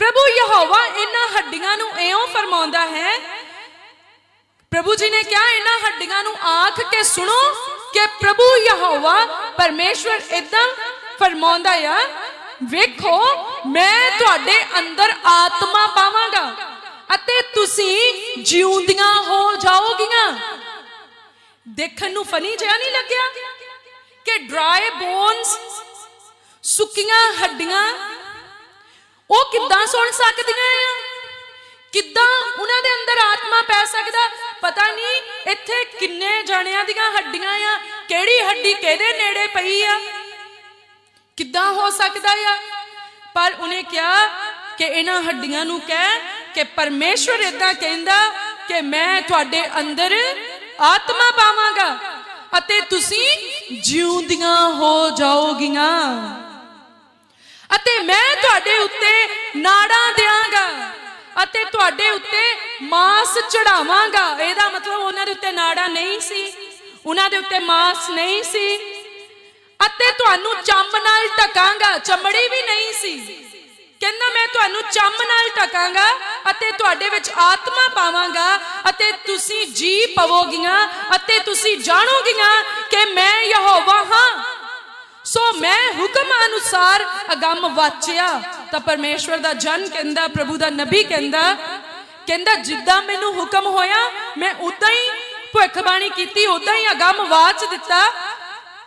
ਪ੍ਰਭੂ ਯਹੋਵਾ ਇਹਨਾਂ ਹੱਡੀਆਂ ਨੂੰ ਇਉਂ ਫਰਮਾਉਂਦਾ ਹੈ, ਪ੍ਰਭੂ ਜੀ ਨੇ ਕਿਹਾ, ਇਹਨਾਂ ਹੱਡੀਆਂ ਨੂੰ ਆਖ ਕੇ ਸੁਣੋ ਕਿ ਪ੍ਰਭੂ ਯਹੋਵਾ ਪਰਮੇਸ਼ਵਰ ਇਦਾਂ ਫਰਮਾਉਂਦਾ ਆ, ਵੇਖੋ, ਮੈਂ ਤੁਹਾਡੇ ਅੰਦਰ ਆਤਮਾ ਪਾਵਾਂਗਾ ਅਤੇ ਤੁਸੀਂ ਜਿਉਂਦੀਆਂ ਹੋ ਜਾਓਗੀਆਂ। ਦੇਖਣ ਨੂੰ ਫਨੀ ਜਿਹਾ ਨਹੀਂ ਲੱਗਿਆ ਕਿ ਡਰਾਈ ਬੋਨਸ ਸੁੱਕੀਆਂ ਹੱਡੀਆਂ ਉਹ ਕਿੱਦਾਂ ਸੁਣ ਸਕਦੀਆਂ ਆ? ਕਿੱਦਾਂ ਉਹਨਾਂ ਦੇ ਅੰਦਰ ਆਤਮਾ ਪੈ ਸਕਦਾ? ਪਤਾ ਨਹੀਂ ਇੱਥੇ ਕਿੰਨੇ ਜਾਣਿਆਂ ਦੀਆਂ ਹੱਡੀਆਂ ਆ, ਕਿਹੜੀ ਹੱਡੀ ਕਿਹਦੇ ਨੇੜੇ ਪਈ ਆ? ਕਿੱਦਾਂ ਹੋ ਸਕਦਾ ਆ? ਪਰ ਉਹਨੇ ਕਿਹਾ ਕਿ ਇਹਨਾਂ ਹੱਡੀਆਂ ਨੂੰ ਕਹਿ ਕਿ ਪਰਮੇਸ਼ਵਰ ਇਦਾਂ ਕਹਿੰਦਾ ਕਿ ਮੈਂ ਤੁਹਾਡੇ ਅੰਦਰ ਆਤਮਾ ਪਾਵਾਂਗਾ ਅਤੇ ਤੁਸੀਂ ਜਿਉਂਦੀਆਂ ਹੋ ਜਾਓਗੀਆਂ। ਅਤੇ ਮੈਂ ਤੁਹਾਡੇ ਉੱਤੇ ਨਾੜਾਂ ਦਿਆਂਗਾ ਅਤੇ ਤੁਹਾਡੇ ਉੱਤੇ ਮਾਸ ਚੜਾਵਾਂਗਾ। ਇਹਦਾ ਮਤਲਬ ਉਹਨਾਂ ਦੇ ਉੱਤੇ ਨਾੜਾਂ ਨਹੀਂ ਸੀ, ਉਹਨਾਂ ਦੇ ਉੱਤੇ ਮਾਸ ਨਹੀਂ ਸੀ ਅਤੇ ਤੁਹਾਨੂੰ ਚੰਮ ਨਾਲ ਢਕਾਂਗਾ। ਚਮੜੀ ਵੀ ਨਹੀਂ ਸੀ। ਕਹਿੰਦਾ, ਮੈਂ ਤੁਹਾਨੂੰ ਚੰਮ ਨਾਲ ਢਕਾਂਗਾ ਅਤੇ ਤੁਹਾਡੇ ਵਿੱਚ ਆਤਮਾ ਪਾਵਾਂਗਾ ਅਤੇ ਤੁਸੀਂ ਜੀ ਪਵੋਗੀਆਂ ਅਤੇ ਤੁਸੀਂ ਜਾਣੋਗੀਆਂ ਕਿ ਮੈਂ ਯਹੋਵਾ ਹਾਂ। ਸੋ ਮੈਂ ਹੁਕਮ ਅਨੁਸਾਰ ਅਗੰਮ ਵਾਚਿਆ। ਤਾਂ ਪਰਮੇਸ਼ਵਰ ਦਾ ਜਨ ਕਹਿੰਦਾ, ਪ੍ਰਭੂ ਦਾ ਨਬੀ ਕਹਿੰਦਾ ਕਹਿੰਦਾ, ਜਿੱਦਾਂ ਮੈਨੂੰ ਹੁਕਮ ਹੋਇਆ, ਮੈਂ ਉਦਾਂ ਹੀ ਭਵਿੱਖਬਾਣੀ ਕੀਤੀ, ਉਦਾਂ ਹੀ ਅਗੰਮ ਵਾਚ ਦਿੱਤਾ।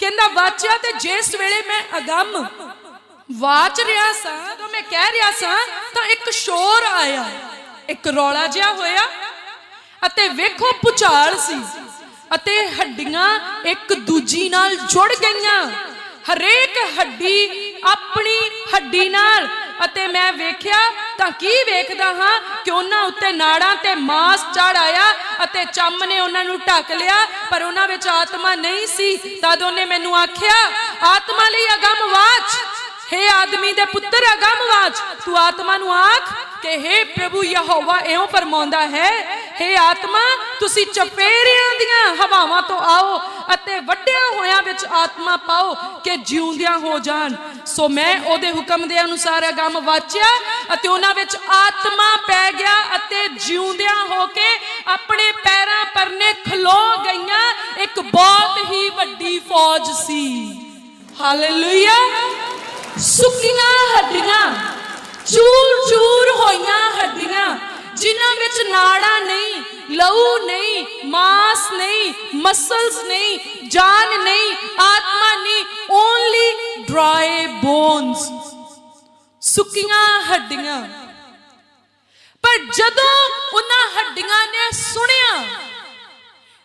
ਕਹਿੰਦਾ, ਵਾਚਿਆ ਤੇ ਜਿਸ ਵੇਲੇ ਮੈਂ ਅਗੰਮ ਵਾਚ ਰਿਹਾ ਸਾਂ ਤਾਂ ਮੈਂ ਕਹਿ ਰਿਹਾ ਸਾਂ, ਤਾਂ ਇੱਕ ਸ਼ੋਰ ਆਇਆ। ਇੱਕ ਰੌਲਾ ਜਿਹਾ ਹੋਇਆ ਅਤੇ ਵੇਖੋ ਪੁਚਾਲ ਸੀ ਅਤੇ ਹੱਡੀਆਂ ਇੱਕ ਦੂਜੀ ਨਾਲ ਜੁੜ ਗਈਆਂ। ਹਰੇਕ ਹੱਡੀ ਆਪਣੀ ਹੱਡੀ ਨਾਲ। ਅਤੇ ਮੈਂ ਵੇਖਿਆ ਤਾਂ ਕੀ ਵੇਖਦਾ ਹਾਂ ਕਿ ਉਹਨਾਂ ਉੱਤੇ ਨਾੜਾਂ ਤੇ ਮਾਸ ਚੜ ਆਇਆ ਅਤੇ ਚੰਮ ਨੇ ਉਹਨਾਂ ਨੂੰ ਢੱਕ ਲਿਆ, ਪਰ ਉਹਨਾਂ ਵਿੱਚ ਆਤਮਾ ਨਹੀਂ ਸੀ। ਤਦ ਉਹਨੇ ਮੈਨੂੰ ਆਖਿਆ, ਆਤਮਾ ਲਈ ਅਗੰਮ ਵਾਚ। ਹੇ ਆਦਮੀ ਦੇ ਪੁੱਤਰ ਅਗੰਮਵਾਚ ਤੂੰ ਆਤਮਾ ਨੂੰ ਆਖ ਕਿ ਹੇ ਪ੍ਰਭੂ ਯਹੋਵਾ, ਇਉਂ ਫਰਮਾਉਂਦਾ ਹੈ ਹੇ ਆਤਮਾ, ਤੁਸੀਂ ਚਪੇਰਿਆਂ ਦੀਆਂ ਹਵਾਵਾਂ ਤੋਂ ਆਓ ਅਤੇ ਵੱਡਿਆਂ ਹੋਇਆਂ ਵਿੱਚ ਆਤਮਾ ਪਾਓ ਕਿ ਜਿਉਂਦਿਆਂ ਹੋ ਜਾਣ। ਸੋ ਮੈਂ ਉਹਦੇ ਹੁਕਮ ਦੇ ਅਨੁਸਾਰ ਅਗੰਮ ਵਾਚਿਆ ਅਤੇ ਉਹਨਾਂ ਵਿੱਚ ਆਤਮਾ ਪੈ ਗਿਆ ਅਤੇ ਜਿਉਂਦਿਆਂ ਹੋ ਕੇ ਆਪਣੇ ਪੈਰਾਂ ਪਰਨੇ ਖਲੋ ਗਈਆਂ। ਇੱਕ ਬਹੁਤ ਹੀ ਵੱਡੀ ਫੌਜ ਸੀ। ਹਾਲੇਲੂਇਆ ਸੁੱਕੀਆਂ ਹੱਡੀਆਂ, ਚੂਰ ਨਾੜਾਂ ਨਹੀਂ, ਲਹੂ ਨਹੀਂ, ਮਾਸ ਨਹੀਂ ਮਸਲਸ ਨਹੀਂ, ਜਾਨ ਨਹੀਂ, ਆਤਮਾ ਨਹੀਂ ਓਨਲੀ ਡਰਾਈ ਬੋਨਸ ਸੁੱਕੀਆਂ ਹੱਡੀਆਂ। ਪਰ ਜਦੋਂ ਉਹਨਾਂ ਹੱਡੀਆਂ ਨੇ ਸੁਣਿਆ,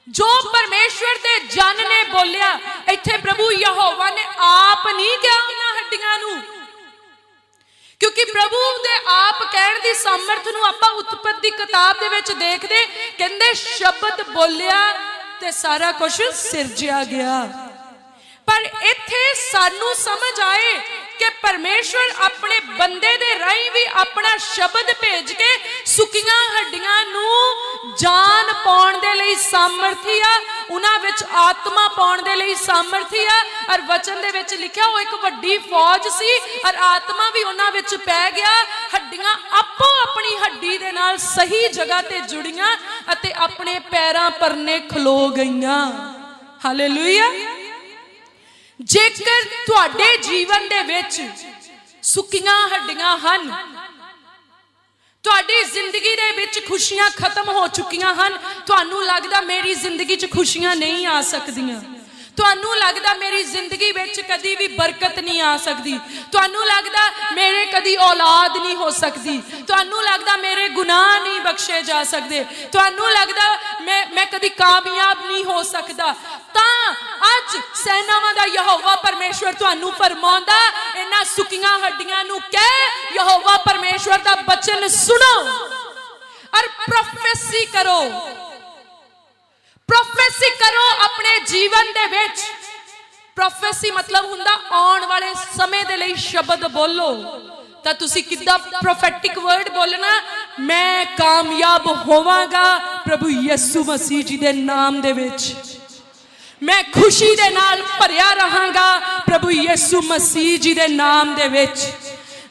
ਜੋ ਪਰਮੇਸ਼ਵਰ ਦੇ ਜਨ ਨੇ ਬੋਲਿਆ, ਇੱਥੇ ਪ੍ਰਭੂ ਯਹੋਵਾ ਨੇ ਆਪ ਨਹੀਂ ਕਿਹਾ ਉਹਨਾਂ ਹੱਡੀਆਂ ਨੂੰ ਕਿਉਂਕਿ ਪ੍ਰਭੂ ਦੇ ਆਪ ਕਹਿਣ ਦੀ ਸਮਰਥ ਨੂੰ ਆਪਾਂ ਉਤਪਤ ਦੀ ਕਿਤਾਬ ਦੇ ਵਿੱਚ ਦੇਖਦੇ, ਕਹਿੰਦੇ, ਸ਼ਬਦ ਬੋਲਿਆ ਤੇ ਸਾਰਾ ਕੁਝ ਸਿਰਜਿਆ ਗਿਆ। ਪਰ ਇੱਥੇ ਸਾਨੂੰ ਸਮਝ ਆਏ ਕਿ ਪਰਮੇਸ਼ਵਰ ਆਪਣੇ ਬੰਦੇ ਦੇ ਰਾਹੀਂ ਵੀ ਆਪਣਾ ਸ਼ਬਦ ਭੇਜ ਕੇ ਸੁੱਕੀਆਂ ਹੱਡੀਆਂ ਨੂੰ ਜਾਨ ਪਾਉਣ ਦੇ ਲਈ ਸਾਮਰਥੀ ਆ, ਉਹਨਾਂ ਵਿੱਚ ਆਤਮਾ ਪਾਉਣ ਦੇ ਲਈ ਸਾਮਰਥੀ ਆ। ਔਰ ਵਚਨ ਦੇ ਵਿੱਚ ਲਿਖਿਆ, ਉਹ ਇੱਕ ਵੱਡੀ ਫੌਜ ਸੀ, ਔਰ ਆਤਮਾ ਵੀ ਉਹਨਾਂ ਵਿੱਚ ਪੈ ਗਿਆ। ਹੱਡੀਆਂ ਆਪੋ ਆਪਣੀ ਹੱਡੀ ਦੇ ਨਾਲ ਸਹੀ ਜਗ੍ਹਾ ਤੇ ਜੁੜੀਆਂ ਅਤੇ ਆਪਣੇ ਪੈਰਾਂ ਪਰਨੇ ਖਲੋ ਗਈਆਂ। ਹਾਲੇਲੂਇਆ ਜੇਕਰ ਤੁਹਾਡੇ ਜੀਵਨ ਦੇ ਵਿੱਚ ਸੁੱਕੀਆਂ ਹੱਡੀਆਂ ਹਨ ਤੁਹਾਡੀ ਜ਼ਿੰਦਗੀ ਦੇ ਵਿੱਚ ਖੁਸ਼ੀਆਂ ਖਤਮ ਹੋ ਚੁੱਕੀਆਂ ਹਨ। ਤੁਹਾਨੂੰ ਲੱਗਦਾ ਮੇਰੀ ਜ਼ਿੰਦਗੀ 'ਚ ਖੁਸ਼ੀਆਂ ਨਹੀਂ ਆ ਸਕਦੀਆਂ। ਤੁਹਾਨੂੰ ਲੱਗਦਾ ਮੇਰੀ ਜ਼ਿੰਦਗੀ ਵਿੱਚ ਕਦੀ ਵੀ ਬਰਕਤ ਨਹੀਂ ਆ ਸਕਦੀ? ਤੁਹਾਨੂੰ ਲੱਗਦਾ ਮੇਰੇ ਕਦੀ ਔਲਾਦ ਨਹੀਂ ਹੋ ਸਕਦੀ? ਤੁਹਾਨੂੰ ਲੱਗਦਾ ਮੇਰੇ ਗੁਨਾਹ ਨਹੀਂ ਬਖਸ਼ੇ ਜਾ ਸਕਦੇ? ਤੁਹਾਨੂੰ ਲੱਗਦਾ ਮੈਂ ਮੈਂ ਕਦੀ ਕਾਮਯਾਬ ਨਹੀਂ ਹੋ ਸਕਦਾ? ਤਾਂ ਅੱਜ ਸੈਨਾਵਾਂ ਦਾ ਯਹੋਵਾ ਪਰਮੇਸ਼ਵਰ ਤੁਹਾਨੂੰ ਫਰਮਾਉਂਦਾ, ਇਹਨਾਂ ਸੁੱਕੀਆਂ ਹੱਡੀਆਂ ਨੂੰ ਕਹਿ, ਯਹੋਵਾ ਪਰਮੇਸ਼ਵਰ ਦਾ ਬਚਨ ਸੁਣੋ। ਔਰ ਪ੍ਰੋਫੈਸੀ ਕਰੋ। ਪ੍ਰੋਫੈਸੀ ਕਰੋ ਆਪਣੇ ਜੀਵਨ ਦੇ ਵਿੱਚ। ਪ੍ਰੋਫੈਸੀ ਮਤਲਬ ਹੁੰਦਾ ਆਉਣ ਵਾਲੇ ਸਮੇਂ ਦੇ ਲਈ ਸ਼ਬਦ ਬੋਲੋ। ਤਾਂ ਤੁਸੀਂ ਕਿੱਦਾਂ ਪ੍ਰੋਫੈਟਿਕ ਵਰਡ ਬੋਲਣਾ? ਮੈਂ ਕਾਮਯਾਬ ਹੋਵਾਂਗਾ ਪ੍ਰਭੂ ਯਿਸੂ ਮਸੀਹ ਜੀ ਦੇ ਨਾਮ ਦੇ ਵਿੱਚ। ਮੈਂ ਖੁਸ਼ੀ ਦੇ ਨਾਲ ਭਰਿਆ ਰਹਾਂਗਾ ਪ੍ਰਭੂ ਯਿਸੂ ਮਸੀਹ ਜੀ ਦੇ ਨਾਮ ਦੇ ਵਿੱਚ।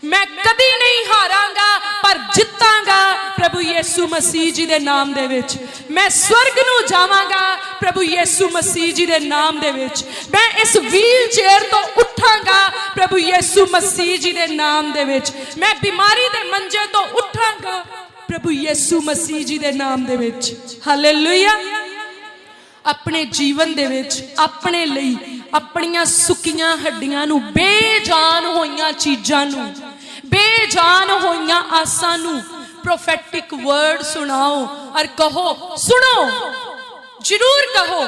ਮੈਂ ਕਦੀ ਨਹੀਂ ਹਾਰਾਂਗਾ ਪਰ ਜਿੱਤਾਂਗਾ ਪ੍ਰਭੂ ਯਿਸੂ ਮਸੀਹ ਜੀ ਦੇ ਨਾਮ ਦੇ ਵਿੱਚ। ਮੈਂ ਸਵਰਗ ਨੂੰ ਜਾਵਾਂਗਾ ਪ੍ਰਭੂ ਯਿਸੂ ਮਸੀਹ ਜੀ ਦੇ ਨਾਮ ਦੇ ਵਿੱਚ। ਮੈਂ ਇਸ ਵੀਲ ਚੇਅਰ ਤੋਂ ਉੱਠਾਂਗਾ ਪ੍ਰਭੂ ਯਿਸੂ ਮਸੀਹ ਜੀ ਦੇ ਨਾਮ ਦੇ ਵਿੱਚ। ਮੈਂ ਬਿਮਾਰੀ ਦੇ ਮੰਜੇ ਤੋਂ ਉੱਠਾਂਗਾ ਪ੍ਰਭੂ ਯਿਸੂ ਮਸੀਹ ਜੀ ਦੇ ਨਾਮ ਦੇ ਵਿੱਚ। ਹਾਲੇਲੂਇਆ ਆਪਣੇ ਜੀਵਨ ਦੇ ਵਿੱਚ, ਆਪਣੇ ਲਈ, ਆਪਣੀਆਂ ਸੁੱਕੀਆਂ ਹੱਡੀਆਂ ਨੂੰ, ਬੇਜਾਨ ਹੋਈਆਂ ਚੀਜ਼ਾਂ ਨੂੰ, ਬੇਜਾਨ ਹੋਈਆਂ ਆਸਾਂ ਨੂੰ ਪ੍ਰੋਫੈਟਿਕ ਵਰਡ ਸੁਣਾਓ ਔਰ ਕਹੋ, ਸੁਣੋ। ਜ਼ਰੂਰ ਕਹੋ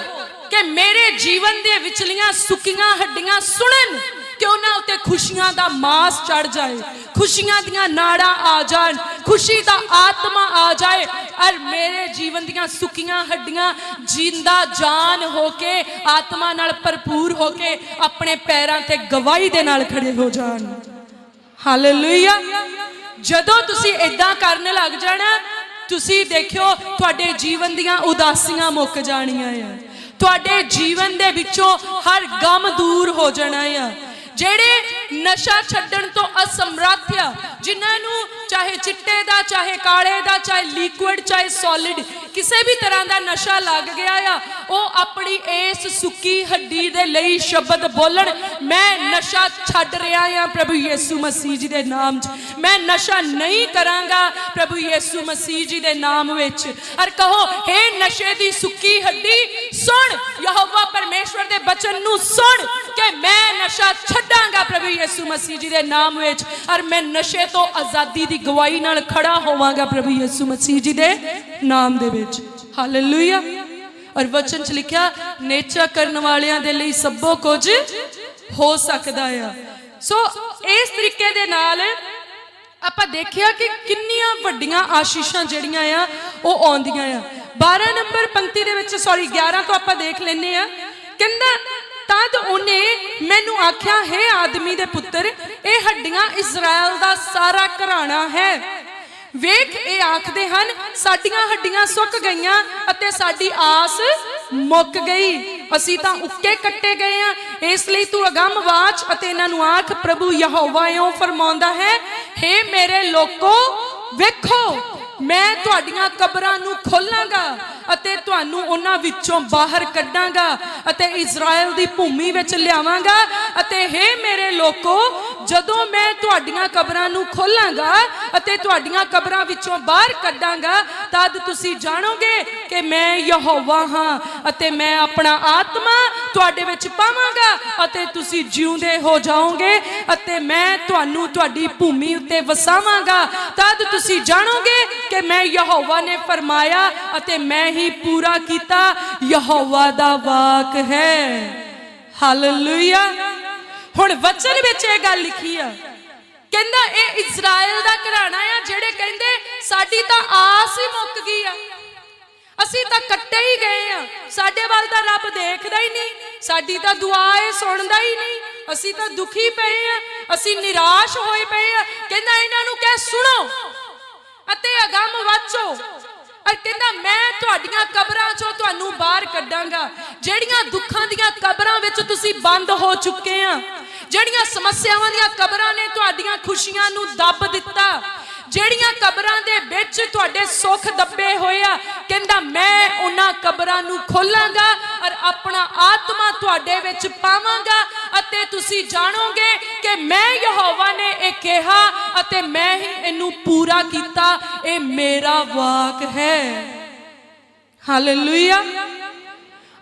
ਕਿ ਮੇਰੇ ਜੀਵਨ ਦੇ ਵਿਚਲੀਆਂ, ਸੁੱਕੀਆਂ ਹੱਡੀਆਂ ਸੁਣਨ ਕਿ ਉਹਨਾਂ ਉੱਤੇ ਖੁਸ਼ੀਆਂ ਦਾ ਮਾਸ ਚੜ ਜਾਏ। ਖੁਸ਼ੀਆਂ ਦੀਆਂ ਨਾੜਾਂ ਆ ਜਾਣ, ਖੁਸ਼ੀ ਦਾ ਆਤਮਾ ਆ ਜਾਏ। ਔਰ ਮੇਰੇ ਜੀਵਨ ਦੀਆਂ ਸੁੱਕੀਆਂ ਹੱਡੀਆਂ ਜਿੰਦਾ ਜਾਨ ਹੋ ਕੇ, ਆਤਮਾ ਨਾਲ ਭਰਪੂਰ ਹੋ ਕੇ ਆਪਣੇ ਪੈਰਾਂ ਤੇ ਗਵਾਹੀ ਦੇ ਨਾਲ ਖੜੇ ਹੋ ਜਾਣ। ਹਾਲੇਲੂਇਆ ਜਦੋਂ ਤੁਸੀਂ ਇਦਾਂ ਕਰਨ ਲੱਗ ਜਾਣਾ ਤੁਸੀਂ ਦੇਖਿਓ, ਤੁਹਾਡੇ ਜੀਵਨ ਦੀਆਂ ਉਦਾਸੀਆਂ ਮੁੱਕ ਜਾਣੀਆਂ ਆ। ਤੁਹਾਡੇ ਜੀਵਨ ਦੇ ਵਿੱਚੋਂ ਹਰ ਗਮ ਦੂਰ ਹੋ ਜਾਣਾ ਆ। ਜਿਹੜੇ ਨਸ਼ਾ ਛੱਡਣ ਤੋਂ ਅਸਮਰੱਥ ਆ, ਜਿਨ੍ਹਾਂ ਨੂੰ ਚਾਹੇ ਚਿੱਟੇ ਦਾ, ਚਾਹੇ ਕਾਲੇ ਦਾ, ਚਾਹੇ ਲਿਕੁਇਡ ਚਾਹੇ ਸੋਲਿਡ ਕਿਸੇ ਵੀ ਤਰ੍ਹਾਂ ਦਾ ਨਸ਼ਾ ਲੱਗ ਗਿਆ ਆ, ਉਹ ਆਪਣੀ ਇਸ ਸੁੱਕੀ ਹੱਡੀ ਦੇ ਲਈ ਸ਼ਬਦ ਬੋਲਣ, ਮੈਂ ਨਸ਼ਾ ਛੱਡ ਰਿਹਾ ਆ ਪ੍ਰਭੂ ਯਿਸੂ ਮਸੀਹ ਜੀ ਦੇ ਨਾਮ 'ਚ। ਮੈਂ ਨਸ਼ਾ ਨਹੀਂ ਕਰਾਂਗਾ ਪ੍ਰਭੂ ਯਿਸੂ ਮਸੀਹ ਜੀ ਦੇ ਨਾਮ ਵਿੱਚ। ਔਰ ਕਹੋ हे ਨਸ਼ੇ ਦੀ ਸੁੱਕੀ ਹੱਡੀ, ਸੁਣ ਯਹੋਵਾ ਪਰਮੇਸ਼ਵਰ ਦੇ ਬਚਨ ਨੂੰ ਸੁਣ ਕਿ ਮੈਂ ਨਸ਼ਾ ਛੱਡਾਂਗਾ ਪ੍ਰਭੂ ਯਿਸੂ ਮਸੀਹ ਜੀ ਦੇ ਨਾਮ ਵਿੱਚ। ਔਰ ਮੈਂ ਨਸ਼ੇ ਤੋਂ ਆਜ਼ਾਦੀ ਦੀ ਗਵਾਹੀ ਨਾਲ ਖੜਾ ਹੋਵਾਂਗਾ ਪ੍ਰਭੂ ਯਿਸੂ ਮਸੀਹ ਜੀ ਦੇ ਨਾਮ ਦੇ ਵਿੱਚ। ਹਾਲੇਲੂਇਆ ਔਰ ਵਚਨ ਚ ਲਿਖਿਆ, ਨੇਚਾ ਕਰਨ ਵਾਲਿਆਂ ਦੇ ਲਈ ਸਭੋ ਕੁਝ ਹੋ ਸਕਦਾ ਆ। ਸੋ ਇਸ ਤਰੀਕੇ ਦੇ ਨਾਲ ਆਪਾਂ ਦੇਖਿਆ ਕਿ ਕਿੰਨੀਆਂ ਵੱਡੀਆਂ ਆਸ਼ੀਸ਼ਾਂ ਜਿਹੜੀਆਂ ਆ, ਉਹ ਆਉਂਦੀਆਂ ਆ। 12 ਨੰਬਰ ਪੰਕਤੀ ਦੇ ਵਿੱਚ ਸੌਰੀ 11 ਤੋਂ ਆਪਾਂ ਦੇਖ ਲੈਨੇ ਆ। ਕਹਿੰਦਾ ਤਦ ਉਹਨੇ ਮੈਨੂੰ ਆਖਿਆ, ਹੈ ਆਦਮੀ ਦੇ ਪੁੱਤਰ, ਇਹ ਹੱਡੀਆਂ ਇਜ਼ਰਾਈਲ ਦਾ ਸਾਰਾ ਘਰਾਣਾ ਹੈ। ਵੇਖ, ਇਹ ਆਖਦੇ ਹਨ, ਸਾਡੀਆਂ ਹੱਡੀਆਂ ਸੁੱਕ ਗਈਆਂ ਅਤੇ ਸਾਡੀ ਆਸ ਮੁੱਕ ਗਈ। ਅਸੀਂ ਤਾਂ ਉੱਕੇ ਕੱਟੇ ਗਏ ਆ। ਇਸ ਲਈ ਤੂੰ ਅਗੰਮ ਵਾਚ ਅਤੇ ਇਹਨਾਂ ਨੂੰ ਆਖ, ਪ੍ਰਭੂ ਯਹੋਵਾ ਇਉਂ ਫਰਮਾਉਂਦਾ ਹੈ, ਹੇ ਮੇਰੇ ਲੋਕੋ, ਵੇਖੋ, ਮੈਂ ਤੁਹਾਡੀਆਂ ਕਬਰਾਂ ਨੂੰ ਖੋਲਾਂਗਾ। ਅਤੇ ਤੁਹਾਨੂੰ ਉਹਨਾਂ ਵਿੱਚੋਂ ਬਾਹਰ ਕੱਢਾਂਗਾ ਅਤੇ ਇਜ਼ਰਾਈਲ ਦੀ ਭੂਮੀ ਵਿੱਚ ਲਿਆਵਾਂਗਾ ਅਤੇ ਹੇ ਮੇਰੇ ਲੋਕੋ, ਜਦੋਂ ਮੈਂ ਤੁਹਾਡੀਆਂ ਕਬਰਾਂ ਨੂੰ ਖੋਲਾਂਗਾ ਅਤੇ ਤੁਹਾਡੀਆਂ ਕਬਰਾਂ ਵਿੱਚੋਂ ਬਾਹਰ ਕੱਢਾਂਗਾ, ਤਦ ਤੁਸੀਂ ਜਾਣੋਗੇ ਕਿ ਮੈਂ ਯਹੋਵਾ ਹਾਂ ਅਤੇ ਮੈਂ ਆਪਣਾ ਆਤਮਾ ਤੁਹਾਡੇ ਵਿੱਚ ਪਾਵਾਂਗਾ ਅਤੇ ਤੁਸੀਂ ਜਿਉਂਦੇ ਹੋ ਜਾਓਗੇ ਅਤੇ ਮੈਂ ਤੁਹਾਨੂੰ ਤੁਹਾਡੀ ਭੂਮੀ ਉੱਤੇ ਵਸਾਵਾਂਗਾ। ਤਦ ਤੁਸੀਂ ਜਾਣੋਗੇ ਕਿ ਮੈਂ ਯਹੋਵਾ ਨੇ ਫਰਮਾਇਆ ਅਤੇ ਮੈਂ ਹੀ ਪੂਰਾ ਕੀਤਾ, ਯਹੋਵਾ ਦਾ ਵਾਕ ਹੈ। ਹਾਲੇਲੂਇਆ ਹੁਣ ਵਚਨ ਵਿੱਚ ਇਹ ਗੱਲ ਲਿਖੀ ਆ। ਕਹਿੰਦਾ, ਇਹ ਇਜ਼ਰਾਈਲ ਦਾ ਘਰਾਣਾ ਆ, ਜਿਹੜੇ ਕਹਿੰਦੇ, ਸਾਡੀ ਤਾਂ ਆਸ ਹੀ ਮੁੱਕ ਗਈ ਆ। ਅਸੀਂ ਤਾਂ ਕੱਟੇ ਹੀ ਗਏ ਆ। ਸਾਡੇ ਵੱਲ ਤਾਂ ਰੱਬ ਦੇਖਦਾ ਹੀ ਨਹੀਂ। ਸਾਡੀ ਤਾਂ ਦੁਆ ਇਹ ਸੁਣਦਾ ਹੀ ਨਹੀਂ। ਅਸੀਂ ਤਾਂ ਦੁਖੀ ਪਏ ਆ। ਅਸੀਂ ਨਿਰਾਸ਼ ਹੋਏ ਪਏ ਆ। ਕਹਿੰਦਾ, ਇਹਨਾਂ ਨੂੰ ਕਹਿ, ਸੁਣੋ ਅਤੇ ਅਗੰਮ ਵਾਚੋ। ਔਰ ਕਹਿੰਦਾ, ਮੈਂ ਤੁਹਾਡੀਆਂ ਕਬਰਾਂ ਚੋਂ ਤੁਹਾਨੂੰ ਬਾਹਰ ਕੱਢਾਂਗਾ। ਜਿਹੜੀਆਂ ਦੁੱਖਾਂ ਦੀਆਂ ਕਬਰਾਂ ਵਿੱਚ ਤੁਸੀਂ ਬੰਦ ਹੋ ਚੁੱਕੇ ਆ, ਜਿਹੜੀਆਂ ਸਮੱਸਿਆਵਾਂ ਦੀਆਂ ਕਬਰਾਂ ਨੇ ਤੁਹਾਡੀਆਂ ਖੁਸ਼ੀਆਂ ਨੂੰ ਦੱਬ ਦਿੱਤਾ ਜਿਹੜੀਆਂ ਕਬਰਾਂ ਦੇ ਵਿੱਚ ਤੁਹਾਡੇ ਸੁੱਖ ਦੱਬੇ ਹੋਏ ਆ, ਕਹਿੰਦਾ ਮੈਂ ਉਹਨਾਂ ਕਬਰਾਂ ਨੂੰ ਖੋਲਾਂਗਾ ਔਰ ਆਪਣਾ ਆਤਮਾ ਤੁਹਾਡੇ ਵਿੱਚ ਪਾਵਾਂਗਾ ਅਤੇ ਤੁਸੀਂ ਜਾਣੋਗੇ ਕਿ ਮੈਂ ਯਹੋਵਾ ਨੇ ਇਹ ਕਿਹਾ ਅਤੇ ਮੈਂ ਹੀ ਇਹਨੂੰ ਪੂਰਾ ਕੀਤਾ। ਇਹ ਮੇਰਾ ਵਾਕ ਹੈ। ਹਾਲੇਲੂਇਆ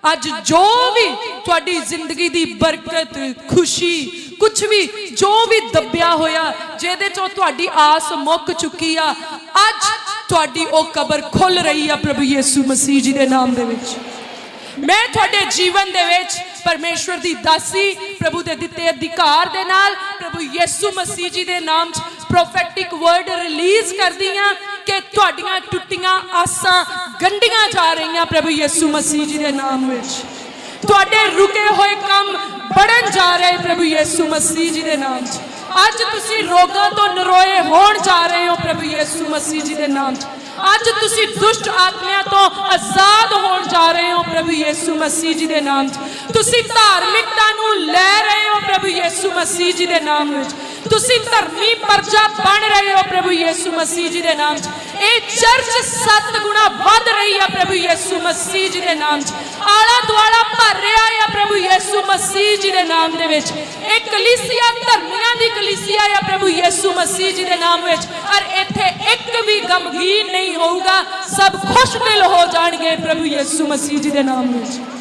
ਅੱਜ ਜੋ ਵੀ ਤੁਹਾਡੀ ਜ਼ਿੰਦਗੀ ਦੀ ਬਰਕਤ, ਖੁਸ਼ੀ ਕੁਝ ਵੀ, ਜੋ ਵੀ ਦੱਬਿਆ ਹੋਇਆ, ਜਿਹਦੇ ਚੋਂ ਤੁਹਾਡੀ ਆਸ ਮੁੱਕ ਚੁੱਕੀ ਆ, ਅੱਜ ਤੁਹਾਡੀ ਉਹ ਕਬਰ ਖੁੱਲ ਰਹੀ ਆ ਪ੍ਰਭੂ ਯੀਸੂ ਮਸੀਹ ਜੀ ਦੇ ਨਾਮ ਦੇ ਵਿੱਚ। ਮੈਂ ਤੁਹਾਡੇ ਜੀਵਨ ਦੇ ਵਿੱਚ ਪਰਮੇਸ਼ਵਰ ਦੀ ਦਾਸੀ, ਪ੍ਰਭੂ ਦੇ ਦਿੱਤੇ ਅਧਿਕਾਰ ਦੇ ਨਾਲ, ਪ੍ਰਭੂ ਯੀਸੂ ਮਸੀਹ ਜੀ ਦੇ ਨਾਮ 'ਚ ਪ੍ਰੋਫੈਟਿਕ ਵਰਡ ਰਿਲੀਜ਼ ਕਰਦੀ ਆ ਕਿ ਤੁਹਾਡੀਆਂ ਟੁੱਟੀਆਂ ਆਸਾਂ ਗੰਢੀਆਂ ਜਾ ਰਹੀਆਂ ਪ੍ਰਭੂ ਯੀਸੂ ਮਸੀਹ ਜੀ ਦੇ ਨਾਮ ਵਿੱਚ। ਤੁਹਾਡੇ ਰੁਕੇ ਹੋਏ ਕੰਮ ਬੜਨ ਜਾ ਰਹੇ ਪ੍ਰਭੂ ਯੀਸੂ ਮਸੀਹ ਜੀ ਦੇ ਨਾਮ 'ਚ। ਅੱਜ ਤੁਸੀਂ ਰੋਗਾਂ ਤੋਂ ਨਰੋਏ ਹੋਣ ਜਾ ਰਹੇ ਹੋ ਪ੍ਰਭੂ ਯੀਸੂ ਮਸੀਹ ਜੀ ਦੇ ਨਾਮ 'ਚ। ਅੱਜ ਤੁਸੀਂ ਦੁਸ਼ਟ ਆਤਮਿਆਂ ਤੋਂ ਆਜ਼ਾਦ ਹੋਣ ਜਾ ਰਹੇ ਹੋ ਪ੍ਰਭੂ ਯੀਸੂ ਮਸੀਹ ਜੀ ਦੇ ਨਾਮ 'ਚ। ਤੁਸੀਂ ਧਾਰਮਿਕਤਾ ਨੂੰ ਲੈ ਰਹੇ ਹੋ ਪ੍ਰਭੂ ਯੀਸੂ ਮਸੀਹ ਜੀ ਦੇ ਨਾਮ ਵਿੱਚ। ਤੁਸੀਂ ਧਰਮੀ ਪਰਜਾ ਬਣ ਰਹੇ ਹੋ ਪ੍ਰਭੂ ਯੀਸੂ ਮਸੀਹ ਜੀ ਦੇ ਨਾਮ 'ਚ। ਇਹ ਚਰਚ ਸੱਤ ਗੁਣਾ ਵੱਧ ਰਹੀ ਹੈ ਪ੍ਰਭੂ ਯੀਸੂ ਮਸੀਹ ਜੀ ਦੇ ਨਾਮ 'ਚ। ਆਲਾ ਦੁਆਲਾ ਭਰ ਰਿਹਾ ਹੈ ਪ੍ਰਭੂ ਯੀਸੂ ਮਸੀਹ ਜੀ ਦੇ ਨਾਮ ਦੇ ਵਿੱਚ। ਇਹ ਕਲੀਸਿਆ ਧਰਮੀਆਂ ਦੀ ਕਲੀਸਿਆ ਹੈ ਪ੍ਰਭੂ ਯੀਸੂ ਮਸੀਹ ਜੀ ਦੇ ਨਾਮ ਵਿੱਚ। ਔਰ ਇੱਥੇ ਇੱਕ ਵੀ ਗਮਗੀਨ ਨਹੀਂ ਹੋਊਗਾ। ਸਭ ਖੁਸ਼ ਖੁਸ਼ਦਿਲ ਹੋ ਜਾਣਗੇ ਪ੍ਰਭੂ ਯੀਸੂ ਮਸੀਹ ਜੀ ਦੇ ਨਾਮ ਵਿੱਚ।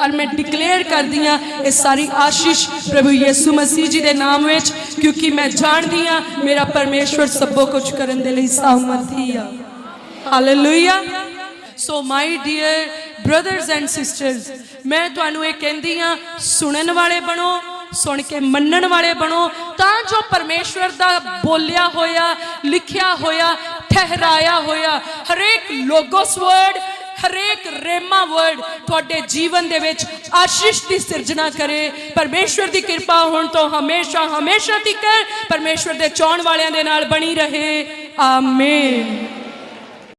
ਔਰ ਮੈਂ ਡਿਕਲੇਅਰ ਕਰਦੀ ਆ ਇਹ ਸਾਰੀ ਆਸ਼ੀਸ਼ ਪ੍ਰਭੂ ਯੀਸੂ ਮਸੀਹ ਜੀ ਦੇ ਨਾਮ ਵਿੱਚ, ਕਿਉਂਕਿ ਮੈਂ ਜਾਣਦੀ ਆ ਮੇਰਾ ਪਰਮੇਸ਼ਵਰ ਸਭੋ ਕੁਝ ਕਰਨ ਦੇ ਲਈ ਸਾਮਰਥੀ ਆ। Hallelujah so my dear brothers and sisters ਮੈਂ ਤੁਹਾਨੂੰ ਇਹ ਕਹਿੰਦੀ ਆ ਸੁਣਨ ਵਾਲੇ ਬਣੋ, ਸੁਣ ਕੇ ਮੰਨਣ ਵਾਲੇ ਬਣੋ, ਤਾਂ ਜੋ ਪਰਮੇਸ਼ਵਰ ਦਾ ਬੋਲਿਆ ਹੋਇਆ, ਲਿਖਿਆ ਹੋਇਆ, ਠਹਿਰਾਇਆ ਹੋਇਆ ਹਰੇਕ ਲੋਗੋਸ ਵਰਡ ਹਰੇਕ ਰੇਮਾ ਵਰਡ ਤੁਹਾਡੇ ਜੀਵਨ ਦੇ ਵਿੱਚ ਆਸ਼ੀਸ਼ ਦੀ ਸਿਰਜਣਾ ਕਰੇ। ਪਰਮੇਸ਼ਵਰ ਦੀ ਕਿਰਪਾ ਹੁਣ ਤੋਂ ਹਮੇਸ਼ਾ ਹਮੇਸ਼ਾ ਤੱਕ ਪਰਮੇਸ਼ਵਰ ਦੇ ਚਾਹਣ ਵਾਲਿਆਂ ਦੇ ਨਾਲ ਬਣੀ ਰਹੇ। ਆਮੇਨ।